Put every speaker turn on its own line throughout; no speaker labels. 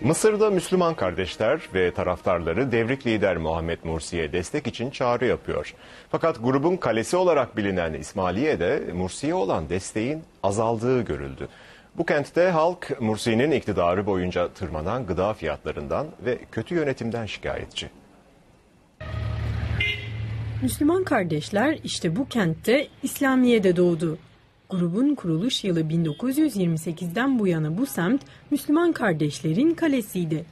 Mısır'da Müslüman kardeşler ve taraftarları devrik lider Muhammed Mursi'ye destek için çağrı yapıyor. Fakat grubun kalesi olarak bilinen İsmailiye'de Mursi'ye olan desteğin azaldığı görüldü. Bu kentte halk Mursi'nin iktidarı boyunca tırmanan gıda fiyatlarından ve kötü yönetimden şikayetçi.
Müslüman kardeşler işte bu kentte İslamiye'de doğdu. Grubun kuruluş yılı 1928'den bu yana bu semt Müslüman kardeşlerin kalesiydi.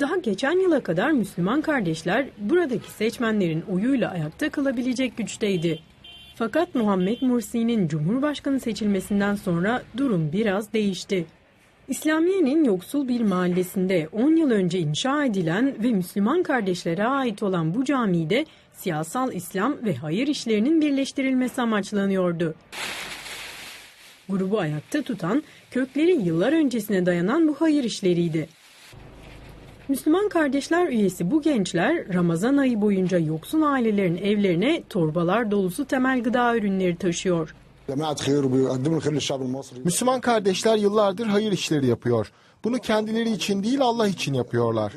Daha geçen yıla kadar Müslüman kardeşler buradaki seçmenlerin oyuyla ayakta kalabilecek güçteydi. Fakat Muhammed Mursi'nin Cumhurbaşkanı seçilmesinden sonra durum biraz değişti. İslamiye'nin yoksul bir mahallesinde 10 yıl önce inşa edilen ve Müslüman kardeşlere ait olan bu camide siyasal İslam ve hayır işlerinin birleştirilmesi amaçlanıyordu. Grubu ayakta tutan, kökleri yıllar öncesine dayanan bu hayır işleriydi. Müslüman Kardeşler üyesi bu gençler Ramazan ayı boyunca yoksul ailelerin evlerine torbalar dolusu temel gıda ürünleri taşıyor.
Müslüman kardeşler yıllardır hayır işleri yapıyor. Bunu kendileri için değil Allah için yapıyorlar.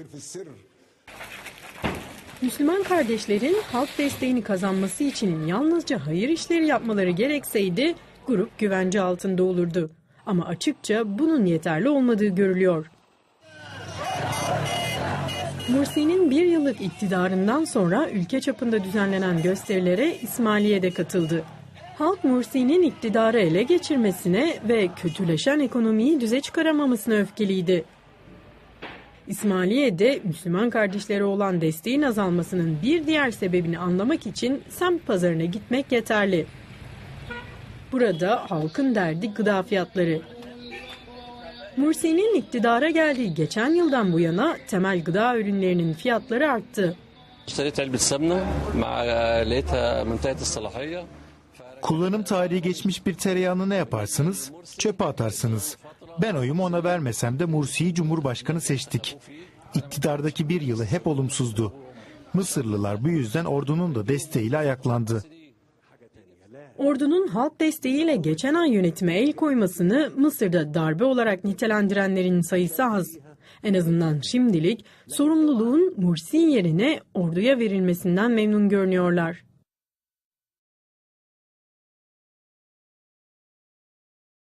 Müslüman kardeşlerin halk desteğini kazanması için yalnızca hayır işleri yapmaları gerekseydi grup güvence altında olurdu. Ama açıkça bunun yeterli olmadığı görülüyor. Mursi'nin bir yıllık iktidarından sonra ülke çapında düzenlenen gösterilere İsmailiye'de katıldı. Halk Mursi'nin iktidarı ele geçirmesine ve kötüleşen ekonomiyi düze çıkaramamasına öfkeliydi. İsmailiye'de Müslüman kardeşlere olan desteğin azalmasının bir diğer sebebini anlamak için semt pazarına gitmek yeterli. Burada halkın derdi gıda fiyatları. Mursi'nin iktidara geldiği geçen yıldan bu yana temel gıda ürünlerinin fiyatları arttı.
Kullanım tarihi geçmiş bir tereyağını ne yaparsınız? Çöpe atarsınız. Ben oyumu ona vermesem de Mursi'yi Cumhurbaşkanı seçtik. İktidardaki bir yılı hep olumsuzdu. Mısırlılar bu yüzden ordunun da desteğiyle ayaklandı.
Ordunun halk desteğiyle geçen ay yönetime el koymasını Mısır'da darbe olarak nitelendirenlerin sayısı az. En azından şimdilik sorumluluğun Mursi yerine orduya verilmesinden memnun görünüyorlar.